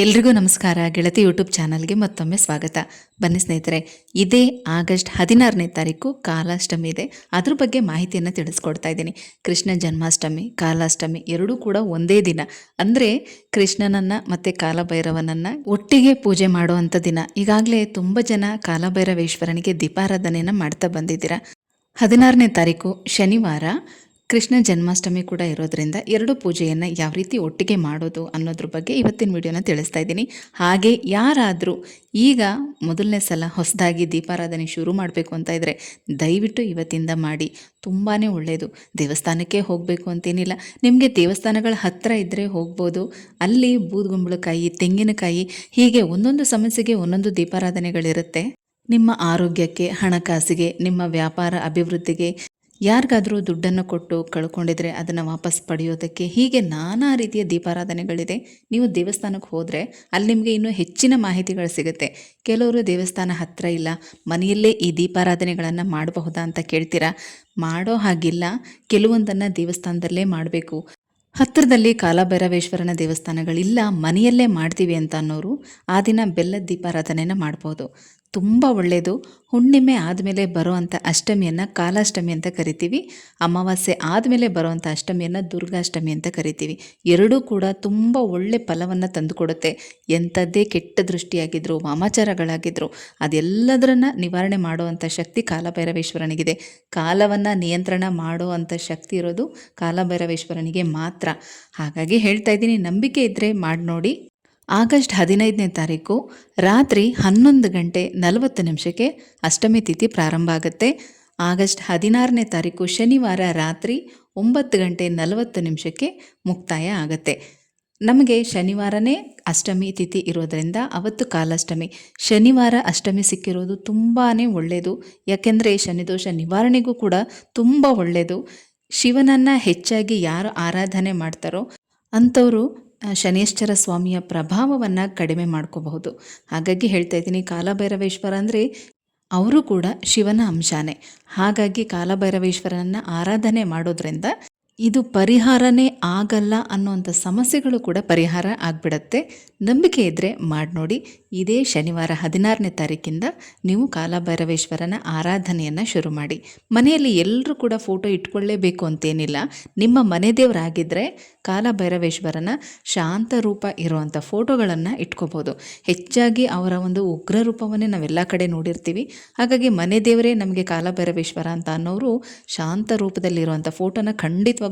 ಎಲ್ರಿಗೂ ನಮಸ್ಕಾರ. ಗೆಳತಿ ಯೂಟ್ಯೂಬ್ ಚಾನಲ್ಗೆ ಮತ್ತೊಮ್ಮೆ ಸ್ವಾಗತ. ಬನ್ನಿ ಸ್ನೇಹಿತರೆ, ಇದೇ ಆಗಸ್ಟ್ ಹದಿನಾರನೇ ತಾರೀಕು ಕಾಲಾಷ್ಟಮಿ ಇದೆ. ಅದ್ರ ಬಗ್ಗೆ ಮಾಹಿತಿಯನ್ನು ತಿಳಿಸ್ಕೊಡ್ತಾ ಇದ್ದೀನಿ. ಕೃಷ್ಣ ಜನ್ಮಾಷ್ಟಮಿ, ಕಾಲಾಷ್ಟಮಿ ಎರಡೂ ಕೂಡ ಒಂದೇ ದಿನ. ಅಂದರೆ ಕೃಷ್ಣನನ್ನು ಮತ್ತು ಕಾಲಭೈರವನನ್ನು ಒಟ್ಟಿಗೆ ಪೂಜೆ ಮಾಡುವಂಥ ದಿನ. ಈಗಾಗಲೇ ತುಂಬ ಜನ ಕಾಲಭೈರವೇಶ್ವರನಿಗೆ ದೀಪಾರಾಧನೆಯನ್ನು ಮಾಡ್ತಾ ಬಂದಿದ್ದೀರಾ. ಹದಿನಾರನೇ ತಾರೀಕು ಶನಿವಾರ ಕೃಷ್ಣ ಜನ್ಮಾಷ್ಟಮಿ ಕೂಡ ಇರೋದ್ರಿಂದ ಎರಡು ಪೂಜೆಯನ್ನು ಯಾವ ರೀತಿ ಒಟ್ಟಿಗೆ ಮಾಡೋದು ಅನ್ನೋದ್ರ ಬಗ್ಗೆ ಇವತ್ತಿನ ವಿಡಿಯೋನ ತಿಳಿಸ್ತಾ ಇದ್ದೀನಿ. ಹಾಗೆ ಯಾರಾದರೂ ಈಗ ಮೊದಲನೇ ಸಲ ಹೊಸದಾಗಿ ದೀಪಾರಾಧನೆ ಶುರು ಮಾಡಬೇಕು ಅಂತ ಇದ್ದರೆ ದಯವಿಟ್ಟು ಇವತ್ತಿಂದ ಮಾಡಿ. ತುಂಬಾ ಒಳ್ಳೆಯದು ದೇವಸ್ಥಾನಕ್ಕೆ ಹೋಗಬೇಕು ಅಂತೇನಿಲ್ಲ. ನಿಮಗೆ ದೇವಸ್ಥಾನಗಳ ಹತ್ತಿರ ಇದ್ದರೆ ಹೋಗ್ಬೋದು. ಅಲ್ಲಿ ಬೂದುಗುಂಬಳಕಾಯಿ, ತೆಂಗಿನಕಾಯಿ ಹೀಗೆ ಒಂದೊಂದು ಸಮಸ್ಯೆಗೆ ಒಂದೊಂದು ದೀಪಾರಾಧನೆಗಳಿರುತ್ತೆ. ನಿಮ್ಮ ಆರೋಗ್ಯಕ್ಕೆ, ಹಣಕಾಸಿಗೆ, ನಿಮ್ಮ ವ್ಯಾಪಾರ ಅಭಿವೃದ್ಧಿಗೆ ಯಾರಿಗಾದರೂ ದುಡ್ಡನ್ನು ಕೊಟ್ಟು ಕಳ್ಕೊಂಡಿದ್ರೆ ಅದನ್ನು ವಾಪಸ್ ಪಡೆಯೋದಕ್ಕೆ ಹೀಗೆ ನಾನಾ ರೀತಿಯ ದೀಪಾರಾಧನೆಗಳಿದೆ. ನೀವು ದೇವಸ್ಥಾನಕ್ಕೆ ಹೋದರೆ ಅಲ್ಲಿ ನಿಮಗೆ ಇನ್ನೂ ಹೆಚ್ಚಿನ ಮಾಹಿತಿಗಳು ಸಿಗುತ್ತೆ. ಕೆಲವರು ದೇವಸ್ಥಾನ ಹತ್ತಿರ ಇಲ್ಲ, ಮನೆಯಲ್ಲೇ ಈ ದೀಪಾರಾಧನೆಗಳನ್ನು ಮಾಡಬಹುದಾ ಅಂತ ಕೇಳ್ತೀರಾ? ಮಾಡೋ ಹಾಗಿಲ್ಲ, ಕೆಲವೊಂದನ್ನು ದೇವಸ್ಥಾನದಲ್ಲೇ ಮಾಡಬೇಕು. ಹತ್ತಿರದಲ್ಲಿ ಕಾಲಭೈರವೇಶ್ವರನ ದೇವಸ್ಥಾನಗಳಿಲ್ಲ, ಮನೆಯಲ್ಲೇ ಮಾಡ್ತೀವಿ ಅಂತ ಅನ್ನೋರು ಆ ದಿನ ಬೆಲ್ಲದ ದೀಪಾರಾಧನೆಯನ್ನು ಮಾಡ್ಬೋದು. ತುಂಬ ಒಳ್ಳೆಯದು ಹುಣ್ಣಿಮೆ ಆದಮೇಲೆ ಬರುವಂಥ ಅಷ್ಟಮಿಯನ್ನು ಕಾಲಾಷ್ಟಮಿ ಅಂತ ಕರಿತೀವಿ. ಅಮಾವಾಸ್ಯೆ ಆದಮೇಲೆ ಬರುವಂಥ ಅಷ್ಟಮಿಯನ್ನು ದುರ್ಗಾಷ್ಟಮಿ ಅಂತ ಕರಿತೀವಿ. ಎರಡೂ ಕೂಡ ತುಂಬ ಒಳ್ಳೆ ಫಲವನ್ನು ತಂದುಕೊಡುತ್ತೆ. ಎಂಥದ್ದೇ ಕೆಟ್ಟ ದೃಷ್ಟಿಯಾಗಿದ್ದರು ವಾಮಾಚಾರಗಳಾಗಿದ್ದರು ಅದೆಲ್ಲದರನ್ನ ನಿವಾರಣೆ ಮಾಡುವಂಥ ಶಕ್ತಿ ಕಾಲಭೈರವೇಶ್ವರನಿಗಿದೆ. ಕಾಲವನ್ನು ನಿಯಂತ್ರಣ ಮಾಡುವಂಥ ಶಕ್ತಿ ಇರೋದು ಕಾಲಭೈರವೇಶ್ವರನಿಗೆ ಮಾತ್ರ. ಹಾಗಾಗಿ ಹೇಳ್ತಾ ಇದ್ದೀನಿ, ನಂಬಿಕೆ ಇದ್ದರೆ ಮಾಡಿ ನೋಡಿ ಆಗಸ್ಟ್ ಹದಿನೈದನೇ ತಾರೀಕು ರಾತ್ರಿ ಹನ್ನೊಂದು ಗಂಟೆ ನಲವತ್ತು ನಿಮಿಷಕ್ಕೆ ಅಷ್ಟಮಿ ತಿಥಿ ಪ್ರಾರಂಭ ಆಗುತ್ತೆ. ಆಗಸ್ಟ್ ಹದಿನಾರನೇ ತಾರೀಕು ಶನಿವಾರ ರಾತ್ರಿ ಒಂಬತ್ತು ಗಂಟೆ ನಲವತ್ತು ನಿಮಿಷಕ್ಕೆ ಮುಕ್ತಾಯ ಆಗುತ್ತೆ. ನಮಗೆ ಶನಿವಾರನೇ ಅಷ್ಟಮಿ ತಿಥಿ ಇರೋದರಿಂದ ಅವತ್ತು ಕಾಲಾಷ್ಟಮಿ. ಶನಿವಾರ ಅಷ್ಟಮಿ ಸಿಕ್ಕಿರೋದು ತುಂಬಾ ಒಳ್ಳೆಯದು ಯಾಕೆಂದರೆ ಶನಿದೋಷ ನಿವಾರಣೆಗೂ ಕೂಡ ತುಂಬ ಒಳ್ಳೆಯದು ಶಿವನನ್ನು ಹೆಚ್ಚಾಗಿ ಯಾರು ಆರಾಧನೆ ಮಾಡ್ತಾರೋ ಅಂಥವರು ಶನೇಶ್ವರ ಸ್ವಾಮಿಯ ಪ್ರಭಾವವನ್ನು ಕಡಿಮೆ ಮಾಡ್ಕೋಬಹುದು. ಹಾಗಾಗಿ ಹೇಳ್ತಾ ಇದ್ದೀನಿ, ಕಾಲಭೈರವೇಶ್ವರ ಅಂದರೆ ಅವರು ಕೂಡ ಶಿವನ ಅಂಶಾನೇ. ಹಾಗಾಗಿ ಕಾಲಭೈರವೇಶ್ವರನನ್ನು ಆರಾಧನೆ ಮಾಡೋದ್ರಿಂದ ಇದು ಪರಿಹಾರನೇ ಆಗಲ್ಲ ಅನ್ನೋವಂಥ ಸಮಸ್ಯೆಗಳು ಕೂಡ ಪರಿಹಾರ ಆಗ್ಬಿಡತ್ತೆ. ನಂಬಿಕೆ ಇದ್ದರೆ ಮಾಡಿ ನೋಡಿ ಇದೇ ಶನಿವಾರ ಹದಿನಾರನೇ ತಾರೀಕಿಂದ ನೀವು ಕಾಲಭೈರವೇಶ್ವರನ ಆರಾಧನೆಯನ್ನು ಶುರು ಮಾಡಿ. ಮನೆಯಲ್ಲಿ ಎಲ್ಲರೂ ಕೂಡ ಫೋಟೋ ಇಟ್ಕೊಳ್ಳೇಬೇಕು ಅಂತೇನಿಲ್ಲ. ನಿಮ್ಮ ಮನೆ ದೇವರಾಗಿದ್ದರೆ ಕಾಲಭೈರವೇಶ್ವರನ ಶಾಂತ ರೂಪ ಇರುವಂಥ ಫೋಟೋಗಳನ್ನು ಇಟ್ಕೋಬೋದು. ಹೆಚ್ಚಾಗಿ ಅವರ ಒಂದು ಉಗ್ರ ರೂಪವನ್ನೇ ನಾವೆಲ್ಲ ಕಡೆ ನೋಡಿರ್ತೀವಿ. ಹಾಗಾಗಿ ಮನೆ ದೇವರೇ ನಮಗೆ ಕಾಲಭೈರವೇಶ್ವರ ಅಂತ ಅನ್ನೋರು ಶಾಂತ ರೂಪದಲ್ಲಿರುವಂಥ ಫೋಟೋನ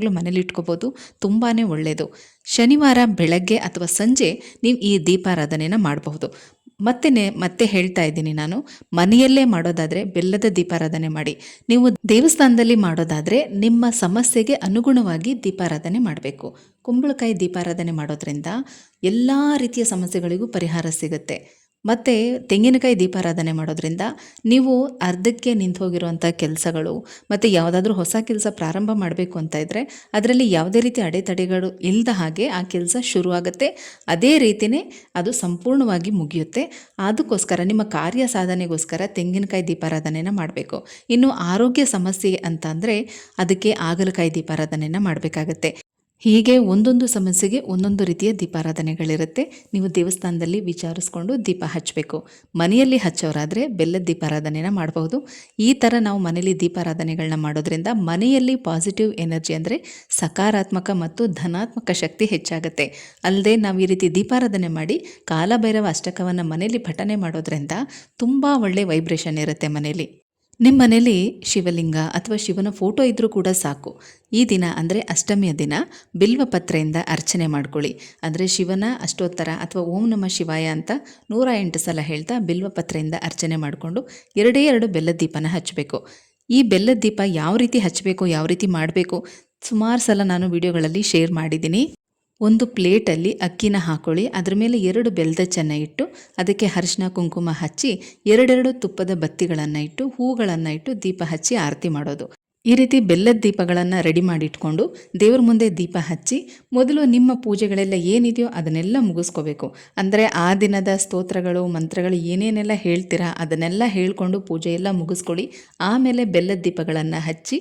ಖಂಡಿತವಾಗ್ಲೂ ಮನೇಲಿ ಇಟ್ಕೋಬೋದು ತುಂಬಾ ಒಳ್ಳೆಯದು ಶನಿವಾರ ಬೆಳಗ್ಗೆ ಅಥವಾ ಸಂಜೆ ನೀವು ಈ ದೀಪಾರಾಧನೆನ ಮಾಡಬಹುದು. ಮತ್ತೆ ಮತ್ತೆ ಹೇಳ್ತಾ ಇದ್ದೀನಿ ನಾನು, ಮನೆಯಲ್ಲೇ ಮಾಡೋದಾದರೆ ಬೆಲ್ಲದ ದೀಪಾರಾಧನೆ ಮಾಡಿ. ನೀವು ದೇವಸ್ಥಾನದಲ್ಲಿ ಮಾಡೋದಾದರೆ ನಿಮ್ಮ ಸಮಸ್ಯೆಗೆ ಅನುಗುಣವಾಗಿ ದೀಪಾರಾಧನೆ ಮಾಡಬೇಕು. ಕುಂಬಳಕಾಯಿ ದೀಪಾರಾಧನೆ ಮಾಡೋದ್ರಿಂದ ಎಲ್ಲ ರೀತಿಯ ಸಮಸ್ಯೆಗಳಿಗೂ ಪರಿಹಾರ ಸಿಗುತ್ತೆ. ಮತ್ತು ತೆಂಗಿನಕಾಯಿ ದೀಪಾರಾಧನೆ ಮಾಡೋದ್ರಿಂದ ನೀವು ಅರ್ಧಕ್ಕೆ ನಿಂತು ಹೋಗಿರುವಂಥ ಕೆಲಸಗಳು ಮತ್ತು ಯಾವುದಾದ್ರೂ ಹೊಸ ಕೆಲಸ ಪ್ರಾರಂಭ ಮಾಡಬೇಕು ಅಂತ ಇದ್ದರೆ ಅದರಲ್ಲಿ ಯಾವುದೇ ರೀತಿ ಅಡೆತಡೆಗಳು ಇಲ್ಲದ ಹಾಗೆ ಆ ಕೆಲಸ ಶುರುವಾಗುತ್ತೆ. ಅದೇ ರೀತಿಯೇ ಅದು ಸಂಪೂರ್ಣವಾಗಿ ಮುಗಿಯುತ್ತೆ. ಅದಕ್ಕೋಸ್ಕರ ನಿಮ್ಮ ಕಾರ್ಯ ಸಾಧನೆಗೋಸ್ಕರ ತೆಂಗಿನಕಾಯಿ ದೀಪಾರಾಧನೆನ ಮಾಡಬೇಕು. ಇನ್ನು ಆರೋಗ್ಯ ಸಮಸ್ಯೆ ಅಂತ ಅಂದರೆ ಅದಕ್ಕೆ ಆಗಲಕಾಯಿ ದೀಪಾರಾಧನೆನ ಮಾಡಬೇಕಾಗತ್ತೆ. ಹೀಗೆ ಒಂದೊಂದು ಸಮಸ್ಯೆಗೆ ಒಂದೊಂದು ರೀತಿಯ ದೀಪಾರಾಧನೆಗಳಿರುತ್ತೆ. ನೀವು ದೇವಸ್ಥಾನದಲ್ಲಿ ವಿಚಾರಿಸ್ಕೊಂಡು ದೀಪ ಹಚ್ಚಬೇಕು. ಮನೆಯಲ್ಲಿ ಹಚ್ಚೋರಾದರೆ ಬೆಲ್ಲದ ದೀಪಾರಾಧನೆನ ಮಾಡಬಹುದು. ಈ ಥರ ನಾವು ಮನೆಯಲ್ಲಿ ದೀಪಾರಾಧನೆಗಳನ್ನ ಮಾಡೋದ್ರಿಂದ ಮನೆಯಲ್ಲಿ ಪಾಸಿಟಿವ್ ಎನರ್ಜಿ ಅಂದರೆ ಸಕಾರಾತ್ಮಕ ಮತ್ತು ಧನಾತ್ಮಕ ಶಕ್ತಿ ಹೆಚ್ಚಾಗುತ್ತೆ. ಅಲ್ಲದೆ ನಾವು ಈ ರೀತಿ ದೀಪಾರಾಧನೆ ಮಾಡಿ ಕಾಲಭೈರವ ಅಷ್ಟಕವನ್ನು ಮನೆಯಲ್ಲಿ ಪಠನೆ ಮಾಡೋದ್ರಿಂದ ತುಂಬ ಒಳ್ಳೆಯ ವೈಬ್ರೇಷನ್ ಇರುತ್ತೆ ಮನೆಯಲ್ಲಿ. ನಿಮ್ಮ ಮನೆಯಲ್ಲಿ ಶಿವಲಿಂಗ ಅಥವಾ ಶಿವನ ಫೋಟೋ ಇದ್ದರೂ ಕೂಡ ಸಾಕು. ಈ ದಿನ ಅಂದರೆ ಅಷ್ಟಮಿಯ ದಿನ ಬಿಲ್ವಪತ್ರೆಯಿಂದ ಅರ್ಚನೆ ಮಾಡ್ಕೊಳ್ಳಿ. ಅಂದರೆ ಶಿವನ ಅಷ್ಟೋತ್ತರ ಅಥವಾ ಓಂ ನಮ ಶಿವಾಯ ಅಂತ ನೂರ ಎಂಟು ಸಲ ಹೇಳ್ತಾ ಬಿಲ್ವಪತ್ರೆಯಿಂದ ಅರ್ಚನೆ ಮಾಡಿಕೊಂಡು ಎರಡೇ ಎರಡು ಬೆಲ್ಲದ ದೀಪನ ಹಚ್ಚಬೇಕು. ಈ ಬೆಲ್ಲದ ದೀಪ ಯಾವ ರೀತಿ ಹಚ್ಚಬೇಕು, ಯಾವ ರೀತಿ ಮಾಡಬೇಕು, ಸುಮಾರು ಸಲ ನಾನು ವಿಡಿಯೋಗಳಲ್ಲಿ ಶೇರ್ ಮಾಡಿದ್ದೀನಿ. ಒಂದು ಪ್ಲೇಟಲ್ಲಿ ಅಕ್ಕಿನ ಹಾಕೊಳ್ಳಿ. ಅದರ ಮೇಲೆ ಎರಡು ಬೆಲ್ಲದ ಚೆನ್ನ ಇಟ್ಟು ಅದಕ್ಕೆ ಅರಿಶಿನ, ಕುಂಕುಮ ಹಚ್ಚಿ, ಎರಡೆರಡು ತುಪ್ಪದ ಬತ್ತಿಗಳನ್ನು ಇಟ್ಟು, ಹೂಗಳನ್ನು ಇಟ್ಟು ದೀಪ ಹಚ್ಚಿ ಆರತಿ ಮಾಡೋದು. ಈ ರೀತಿ ಬೆಲ್ಲದ ದೀಪಗಳನ್ನು ರೆಡಿ ಮಾಡಿ ಇಟ್ಕೊಂಡು ದೇವ್ರ ಮುಂದೆ ದೀಪ ಹಚ್ಚಿ ಮೊದಲು ನಿಮ್ಮ ಪೂಜೆಗಳೆಲ್ಲ ಏನಿದೆಯೋ ಅದನ್ನೆಲ್ಲ ಮುಗಿಸ್ಕೋಬೇಕು. ಅಂದರೆ ಆ ದಿನದ ಸ್ತೋತ್ರಗಳು, ಮಂತ್ರಗಳು ಏನೇನೆಲ್ಲ ಹೇಳ್ತೀರಾ ಅದನ್ನೆಲ್ಲ ಹೇಳ್ಕೊಂಡು ಪೂಜೆ ಎಲ್ಲ ಮುಗಿಸ್ಕೊಳ್ಳಿ. ಆಮೇಲೆ ಬೆಲ್ಲದ ದೀಪಗಳನ್ನು ಹಚ್ಚಿ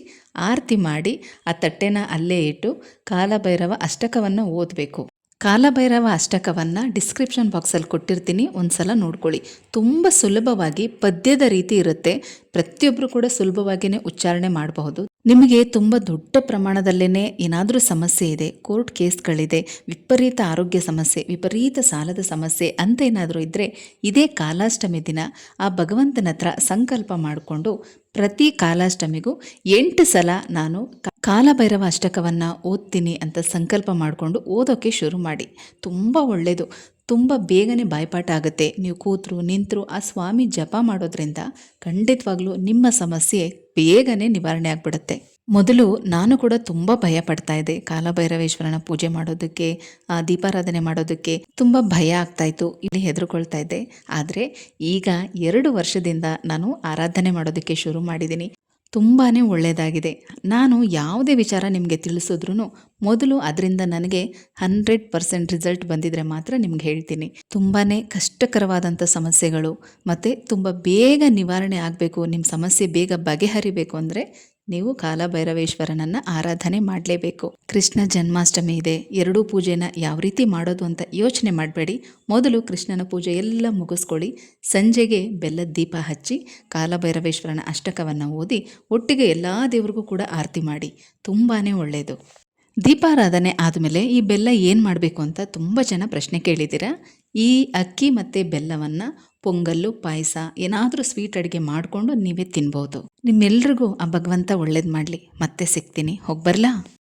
ಆರತಿ ಮಾಡಿ ಆ ತಟ್ಟೆನ ಅಲ್ಲೇ ಇಟ್ಟು ಕಾಲಭೈರವ ಅಷ್ಟಕವನ್ನು ಓದಬೇಕು. ಕಾಲಭೈರವ ಅಷ್ಟಕವನ್ನು ಡಿಸ್ಕ್ರಿಪ್ಷನ್ ಬಾಕ್ಸಲ್ಲಿ ಕೊಟ್ಟಿರ್ತೀನಿ. ಒಂದ್ಸಲ ನೋಡ್ಕೊಳ್ಳಿ. ತುಂಬ ಸುಲಭವಾಗಿ ಪದ್ಯದ ರೀತಿ ಇರುತ್ತೆ. ಪ್ರತಿಯೊಬ್ಬರು ಕೂಡ ಸುಲಭವಾಗಿಯೇ ಉಚ್ಚಾರಣೆ ಮಾಡಬಹುದು. ನಿಮಗೆ ತುಂಬ ದೊಡ್ಡ ಪ್ರಮಾಣದಲ್ಲೇ ಏನಾದರೂ ಸಮಸ್ಯೆ ಇದೆ, ಕೋರ್ಟ್ ಕೇಸ್ಗಳಿದೆ, ವಿಪರೀತ ಆರೋಗ್ಯ ಸಮಸ್ಯೆ, ವಿಪರೀತ ಸಾಲದ ಸಮಸ್ಯೆ ಅಂತ ಏನಾದರೂ ಇದ್ದರೆ ಇದೇ ಕಾಲಾಷ್ಟಮಿ ದಿನ ಆ ಭಗವಂತನ ಹತ್ರ ಸಂಕಲ್ಪ ಮಾಡಿಕೊಂಡು ಪ್ರತಿ ಕಾಲಾಷ್ಟಮಿಗೂ ಎಂಟು ಸಲ ನಾನು ಕಾಲಭೈರವ ಅಷ್ಟಕವನ್ನು ಓದ್ತೀನಿ ಅಂತ ಸಂಕಲ್ಪ ಮಾಡಿಕೊಂಡು ಓದೋಕ್ಕೆ ಶುರು ಮಾಡಿ. ತುಂಬ ಒಳ್ಳೆಯದು ತುಂಬ ಬೇಗನೆ ಬಾಯ್ಪಾಠ ಆಗುತ್ತೆ. ನೀವು ಕೂತರು ನಿಂತರು ಆ ಸ್ವಾಮಿ ಜಪ ಮಾಡೋದ್ರಿಂದ ಖಂಡಿತವಾಗ್ಲೂ ನಿಮ್ಮ ಸಮಸ್ಯೆ ಬೇಗನೆ ನಿವಾರಣೆ ಆಗಿಬಿಡುತ್ತೆ. ಮೊದಲು ನಾನು ಕೂಡ ತುಂಬ ಭಯ ಪಡ್ತಾ ಇದ್ದೆ. ಕಾಲಭೈರವೇಶ್ವರನ ಪೂಜೆ ಮಾಡೋದಕ್ಕೆ ಆ, ದೀಪಾರಾಧನೆ ಮಾಡೋದಕ್ಕೆ ತುಂಬ ಭಯ ಆಗ್ತಾ ಇತ್ತು. ಇಲ್ಲಿ ಹೆದರ್ಕೊಳ್ತಾ ಇದ್ದೆ. ಆದರೆ ಈಗ ಎರಡು ವರ್ಷದಿಂದ ನಾನು ಆರಾಧನೆ ಮಾಡೋದಕ್ಕೆ ಶುರು ಮಾಡಿದ್ದೀನಿ. ತುಂಬಾ ಒಳ್ಳೆಯದಾಗಿದೆ ನಾನು ಯಾವುದೇ ವಿಚಾರ ನಿಮಗೆ ತಿಳಿಸಿದ್ರೂ ಮೊದಲು ಅದರಿಂದ ನನಗೆ ಹಂಡ್ರೆಡ್ ಪರ್ಸೆಂಟ್ ರಿಸಲ್ಟ್ ಬಂದಿದ್ರೆ ಮಾತ್ರ ನಿಮ್ಗೆ ಹೇಳ್ತೀನಿ. ತುಂಬಾ ಕಷ್ಟಕರವಾದಂಥ ಸಮಸ್ಯೆಗಳು ಮತ್ತು ತುಂಬ ಬೇಗ ನಿವಾರಣೆ ಆಗಬೇಕು ನಿಮ್ಮ ಸಮಸ್ಯೆ ಬೇಗ ಬಗೆಹರಿಬೇಕು ಅಂದರೆ ನೀವು ಕಾಲಭೈರವೇಶ್ವರನನ್ನು ಆರಾಧನೆ ಮಾಡಲೇಬೇಕು. ಕೃಷ್ಣ ಜನ್ಮಾಷ್ಟಮಿ ಇದೆ. ಎರಡೂ ಪೂಜೆನ ಯಾವ ರೀತಿ ಮಾಡೋದು ಅಂತ ಯೋಚನೆ ಮಾಡಬೇಡಿ. ಮೊದಲು ಕೃಷ್ಣನ ಪೂಜೆ ಎಲ್ಲ ಮುಗಿಸ್ಕೊಳ್ಳಿ. ಸಂಜೆಗೆ ಬೆಲ್ಲದ ದೀಪ ಹಚ್ಚಿ ಕಾಲಭೈರವೇಶ್ವರನ ಅಷ್ಟಕವನ್ನು ಓದಿ ಒಟ್ಟಿಗೆ ಎಲ್ಲ ದೇವರಿಗೂ ಕೂಡ ಆರತಿ ಮಾಡಿ. ತುಂಬಾ ಒಳ್ಳೆಯದು ದೀಪಾರಾಧನೆ ಆದಮೇಲೆ ಈ ಬೆಲ್ಲ ಏನು ಮಾಡಬೇಕು ಅಂತ ತುಂಬ ಜನ ಪ್ರಶ್ನೆ ಕೇಳಿದ್ದೀರಾ? ಈ ಅಕ್ಕಿ ಮತ್ತು ಬೆಲ್ಲವನ್ನು ಪೊಂಗಲ್ಲು, ಪಾಯಸ, ಏನಾದರೂ ಸ್ವೀಟ್ ಅಡುಗೆ ಮಾಡಿಕೊಂಡು ನೀವೇ ತಿನ್ಬೋದು. ನಿಮ್ಮೆಲ್ರಿಗೂ ಆ ಭಗವಂತ ಒಳ್ಳೇದು ಮಾಡಲಿ. ಮತ್ತೆ ಸಿಗ್ತೀನಿ. ಹೋಗ್ಬರ್ಲಾ ಬರಲಾ?